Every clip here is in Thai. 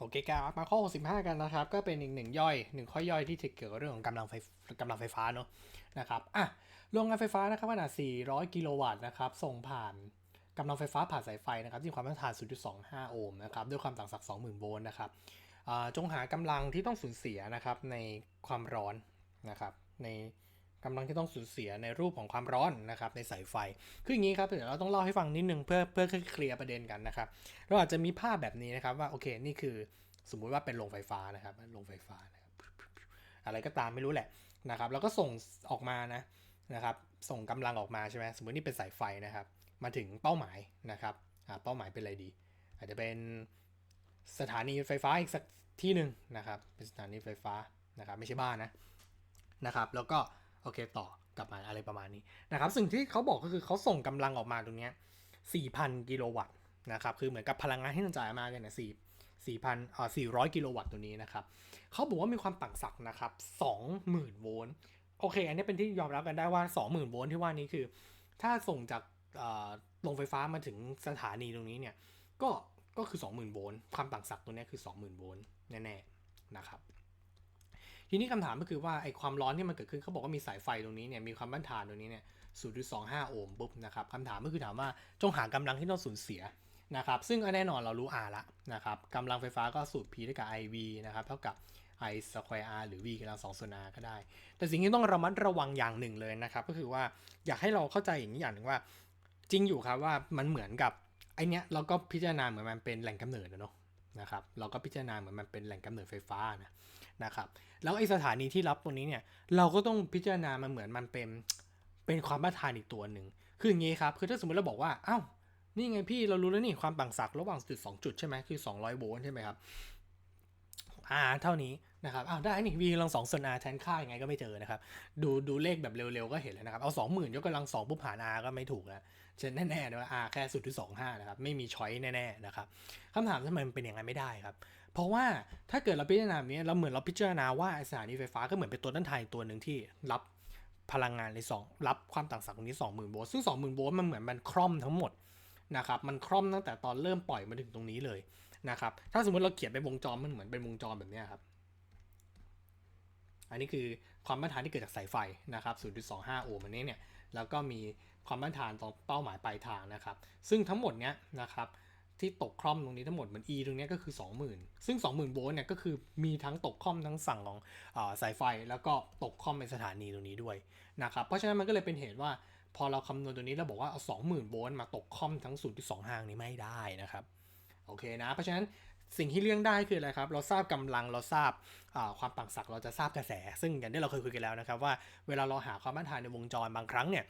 โอเคครับมาข้อ 65 กันนะครับ ก็เป็นอีกหนึ่งย่อยหนึ่งข้อย่อยที่เกี่ยวกับเรื่องของกำลังไฟกำลังไฟฟ้าเนอะนะครับอะโรงงานไฟฟ้านะครับขนาด 400 กิโลวัตต์นะครับ ส่งผ่านกำลังไฟฟ้าผ่านสายไฟนะครับที่ความต้านทาน 0.25 โอห์มนะครับด้วยความต่างศักย์20,000 โวลต์นะครับจงหากำลังที่ต้องสูญเสียนะครับในความร้อนนะครับใน กำลังที่ต้องสูญเสียในรูปของความร้อนนะครับในสายไฟ คืออย่างนี้ครับเดี๋ยวเราต้องเล่าให้ฟังนิดนึงเพื่อเพื่อเคลียร์ประเด็นกันนะครับ เราอาจจะมีภาพแบบนี้นะครับว่าโอเคนี่คือสมมุติว่าเป็นโรงไฟฟ้านะครับโรงไฟฟ้านะครับอะไรก็ตามไม่รู้แหละนะครับแล้วก็ส่งออกมานะนะครับส่งกำลังออกมาใช่ไหมสมมตินี่เป็นสายไฟนะครับ มาถึงเป้าหมายนะครับเป้าหมายเป็นอะไรดี อาจจะเป็นสถานีไฟฟ้าอีกสักที่หนึ่งนะครับเป็นสถานีไฟฟ้านะครับไม่ใช่บ้านนะนะครับ แล้วก็ โอเคต่อกลับมาอะไรประมาณนี้นะครับสิ่งที่เขาบอกก็คือเขาส่งกำลังออกมาตรงนี้ย4,000 กิโลวัตต์นะครับคือเหมือนกับพลังงานที่ต้องจ่ายมากันเนี่ยสี่สี่พันอ่าสี่ร้อยกิโลวัตต์ตัวนี้นะครับเขาบอกว่ามีความต่างศักย์นะครับสองหมื่นโวลต์โอเค อันนี้เป็นที่ยอมรับกันได้ว่า 20,000 โวลต์ที่ว่านี้คือ ถ้าส่งจากโรงไฟฟ้ามาถึงสถานีตรงนี้เนี่ยก็ก็คือ 20,000 โวลต์ความต่างศักย์ตัวนี้คือ 20,000 โวลต์แน่ๆนะครับ ทีนี้คำถามก็คือว่าไอความร้อนที่มันเกิดขึ้นเขาบอกว่ามีสายไฟตรงนี้เนี่ยมีความต้านทานตรงนี้เนี่ย 0.25 โอห์มปุ๊บนะครับคำถามก็คือถามว่าจงหากำลังที่ต้องสูญเสียนะครับซึ่งแน่นอนเรารู้ R ละนะครับกำลังไฟฟ้าก็สูตร P เท่ากับ IV นะครับเท่ากับ i square r หรือ v กำลังสองส่วน r ก็ได้ แต่สิ่งที่ต้องระมัดระวังอย่างหนึ่งเลยนะครับ ก็คือว่าอยากให้เราเข้าใจอย่างนี้อย่างหนึ่งว่า จริงอยู่ครับว่ามันเหมือนกับไอเนี้ยเราก็พิจารณาเหมือนมันเป็นแหล่งกำเนิดนะเนาะนะครับเราก็พิจารณาเหมือนมันเป็นแหล่งกำเนิดไฟฟ้านะ นะครับแล้วไอสถานีที่รับตรงนี้เนี่ยเราก็ต้องพิจารณามันเหมือนมันเป็นเป็นความต้าทานอีกตัวหนึ่งคืออย่างนี้ครับคือถ้าสมมติเราบอกว่าอ้าวนี่ไงพี่เรารู้แล้วนี่ความต่างศักย์ระหว่างจุดสองจุดใช่ไหมคือ 200 โวลต์ใช่ไหมครับ R เท่านี้ นะครับอ้าวได้นี่ v กำลังสองส่วน r แทนค่ายังไงก็ไม่เจอนะครับ ดูดูเลขแบบเร็วๆก็เห็นแล้วนะครับ เอา 20,000 ยกกำลังสองปุ๊บหาร r ก็ไม่ถูกแล้วเช่นแน่ๆนะว่า r แค่สุดที่25 นะครับ ไม่มีช้อยแน่ๆนะครับคำถามทำไมมันเป็นอย่างนั้นไม่ได้ครับ เพราะว่าถ้าเกิดเราพิจารณาแบบนี้เราเหมือนเราพิจารณาว่าสถานีไฟฟ้าก็เหมือนเป็นตัวต้นทานตัวหนึ่งที่รับพลังงานใน2รับความต่างศักย์ตรงนี้ 20,000โวลต์ซึ่ง 20,000โวลต์มันเหมือนมันคร่อมทั้งหมดนะครับมันคร่อมตั้งแต่ตอนเริ่มปล่อยมาถึงตรงนี้เลยนะครับถ้าสมมติเราเขียนเป็นวงจรมันเหมือนเป็นวงจรแบบนี้ครับ อันนี้คือความต้านทานที่เกิดจากสายไฟนะครับ 0.25 โอห์มอันนี้เนี่ย แล้วก็มีความต้านทานตรงเป้าหมายปลายทางนะครับ ซึ่งทั้งหมดเนี้ยนะครับที่ตกคล่อมตรงนี้ทั้งหมดเหมือน E ตรงนี้ก็คือ 20,000 ซึ่ง 20,000 โวลต์เนี่ยก็คือมีทั้งตกคล่อมทั้งฝั่งของอสายไฟ แล้วก็ตกคล่อมในสถานีตรงนี้ด้วยนะครับ เพราะฉะนั้นมันก็เลยเป็นเหตุว่าพอเราคำนวณตัวนี้เราบอกว่าเอา 20,000 โวลต์มาตกคล่อมทั้ง 0.25 นี้ไม่ได้นะครับ โอเคนะ เพราะฉะนั้น สิ่งที่เลี่ยงได้คืออะไรครับ เราทราบกำลังเราทราบความต่างศักย์เราจะทราบกระแส ซึ่งอย่างที่เราเคยคุยกันแล้วนะครับว่าเวลาเราหาความต้านทานในวงจรบางครั้งเนี่ย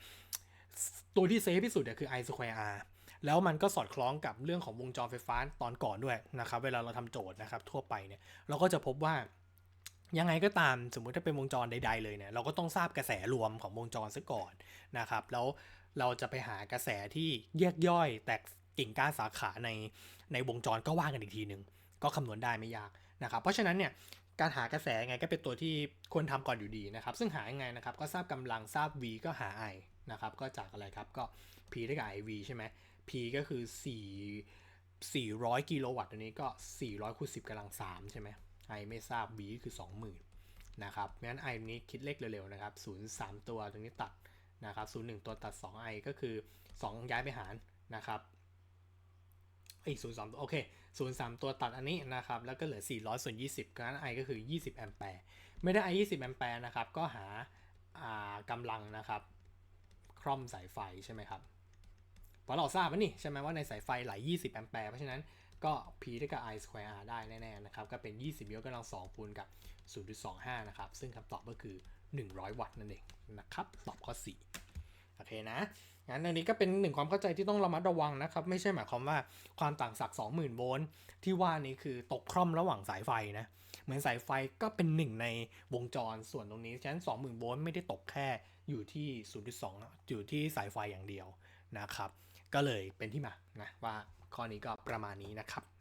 ตัวที่เซฟที่สุดเนี่ยคือ I square r แล้วมันก็สอดคล้องกับเรื่องของวงจรไฟฟ้าตอนก่อนด้วยนะครับเวลาเราทำโจทย์นะครับทั่วไปเนี่ยเราก็จะพบว่ายังไงก็ตามสมมุติถ้าเป็นวงจรใด ๆ เลยเนี่ยเราก็ต้องทราบกระแสรวมของวงจรซะก่อนนะครับแล้วเราจะไปหากระแสที่แยกย่อยแตก กิ่งก้านสาขาในในวงจรก็ว่างกันอีกทีหนึ่งก็คำนวณได้ไม่ยากนะครับ เพราะฉะนั้นเนี่ยการหากระแสไงก็เป็นตัวที่ควรทำก่อนอยู่ดีนะครับ ซึ่งหายังไงนะครับก็ทราบกำลังทราบ v ก็หา i นะครับก็จากอะไรครับก็ p ได้กับ iv ใช่ไหม p ก็คือ 4 400 กิโลวัตต์ตัวนี้ก็ 400คูณ10กำลัง 3 ใช่ไหม i ไม่ทราบ v คือ 20,000นะครับงั้น i นี้คิดเลขเร็วๆนะครับ0 3 ตัวตรงนี้ตัดนะครับ0 1 ตัวตัด 2i ก็คือ 2 ย้ายไปหารนะครับ อีก0 3ตัวโอเค0 3ตัวตัดอันนี้นะครับ แล้วก็เหลือ 400ส่วน20ก็นั้น i ก็คือ 20 แอมแปร์ไม่ได้ i 20 แอมแปร์นะครับ ก็หากำลังนะครับ คร่อมสายไฟใช่ไหมครับเพราะเราทราบว่านี่ใช่ไหมว่าในสายไฟไหล 20 แอมแปร์เพราะฉะนั้นก็ P เท่ากับ I square R ได้แน่ๆนะครับ ก็เป็น 20 ยกกำลัง 2 คูณกับ 0.25 นะครับ ซึ่งคำตอบก็คือ 100 วัตต์นั่นเองนะครับ ตอบข้อ 4 โอเคนะงั้นอันนี้ก็เป็นหนึ่งความเข้าใจที่ต้องระมัดระวังนะครับ ไม่ใช่หมายความว่าความต่างศักย์20,000 โวลต์ที่ว่านี้คือตกคร่อมระหว่างสายไฟนะ เหมือนสายไฟก็เป็นหนึ่งในวงจรส่วนตรงนี้ ฉะนั้น 20,000 โวลต์ไม่ได้ตกแค่อยู่ที่ 0.2 อยู่ที่สายไฟอย่างเดียวนะครับ ก็เลยเป็นที่มานะว่าข้อนี้ก็ประมาณนี้นะครับ